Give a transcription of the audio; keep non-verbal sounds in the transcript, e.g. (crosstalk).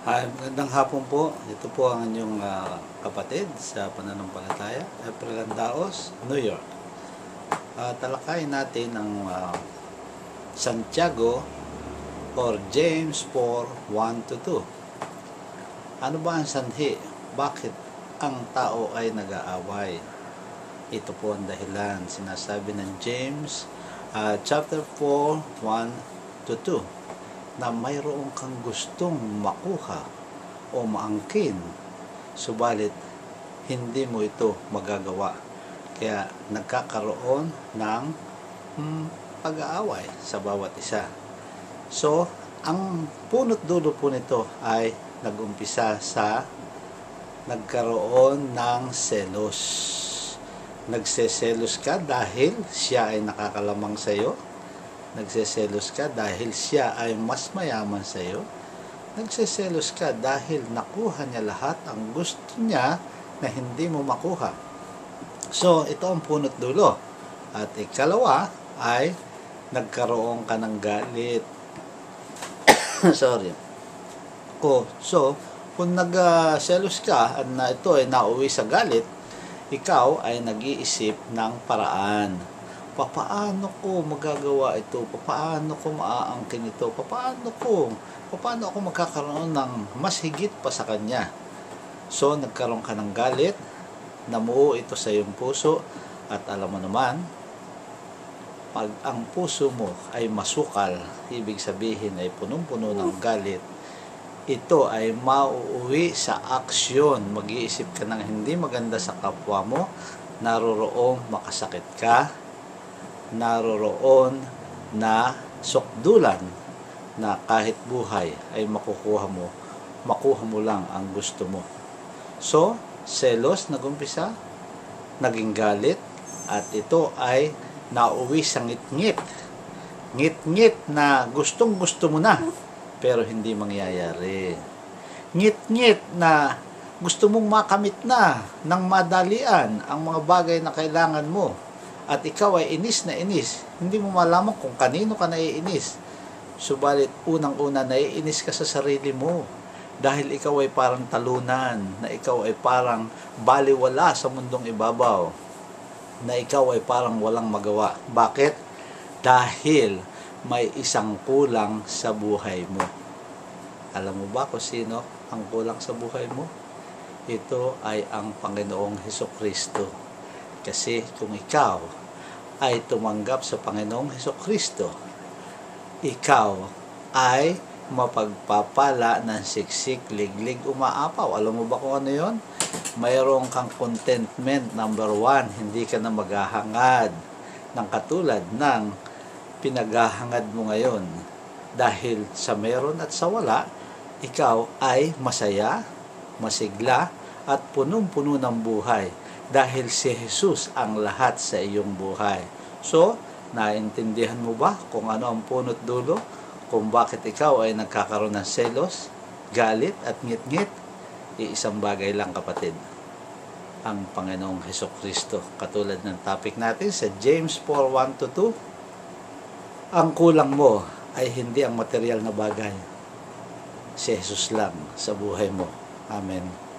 Hi, magandang hapon po. Ito po ang inyong ah, kapatid sa pananampalataya, April Daos, New York. Uh, talakayin natin ang ah, Santiago or James 4, 1 to 2. Ano ba ang sanhi? Bakit ang tao ay nag-aaway? Ito po ang dahilan. Sinasabi ng James ah, chapter 4, 1 to 2 na mayroon kang gustong makuha o maangkin. Subalit hindi mo ito magagawa. Kaya nagkakaroon ng hmm, pag-aaway sa bawat isa. So ang punot dulo po nito ay nagumpisa sa nagkaroon ng selos. Nagseselos ka dahil siya ay nakakalamang sa iyo Nagseselos ka dahil siya ay mas mayaman sa iyo. Nagseselos ka dahil nakuha niya lahat ang gusto niya na hindi mo makuha. So, ito ang punot dulo. At ikalawa ay nagkaroon ka ng galit. (coughs) Sorry. Oh, so, kung nagselos ka at na ito ay nauwi sa galit, ikaw ay nag-iisip ng paraan papaano ko magagawa ito, papaano ko maaangkin ito, papaano ko, papaano ako magkakaroon ng mas higit pa sa kanya. So, nagkaroon ka ng galit, namuo ito sa iyong puso, at alam mo naman, pag ang puso mo ay masukal, ibig sabihin ay punong-puno ng galit, ito ay mauuwi sa aksyon. Mag-iisip ka ng hindi maganda sa kapwa mo, naroroong makasakit ka, naroroon na sukdulan na kahit buhay ay makukuha mo, makuha mo lang ang gusto mo. So, selos nagumpisa, naging galit, at ito ay nauwi sa ngit-ngit. Ngit-ngit na gustong gusto mo na, pero hindi mangyayari. Ngit-ngit na gusto mong makamit na ng madalian ang mga bagay na kailangan mo, at ikaw ay inis na inis, hindi mo malaman kung kanino ka naiinis. Subalit unang-una naiinis ka sa sarili mo dahil ikaw ay parang talunan, na ikaw ay parang baliwala sa mundong ibabaw, na ikaw ay parang walang magawa. Bakit? Dahil may isang kulang sa buhay mo. Alam mo ba kung sino ang kulang sa buhay mo? Ito ay ang Panginoong Heso Kristo. Kasi kung ikaw ay tumanggap sa Panginoong Heso Kristo, ikaw ay mapagpapala ng siksik, liglig, umaapaw. Alam mo ba kung ano yon? Mayroon kang contentment, number one, hindi ka na maghahangad ng katulad ng pinaghahangad mo ngayon. Dahil sa meron at sa wala, ikaw ay masaya, masigla, at punong-puno ng buhay dahil si Jesus ang lahat sa iyong buhay. So, naintindihan mo ba kung ano ang punot dulo? Kung bakit ikaw ay nagkakaroon ng selos, galit at ngit-ngit? Iisang bagay lang kapatid. Ang Panginoong Heso Kristo. Katulad ng topic natin sa James 4, 1 2. Ang kulang mo ay hindi ang material na bagay. Si Jesus lang sa buhay mo. Amen.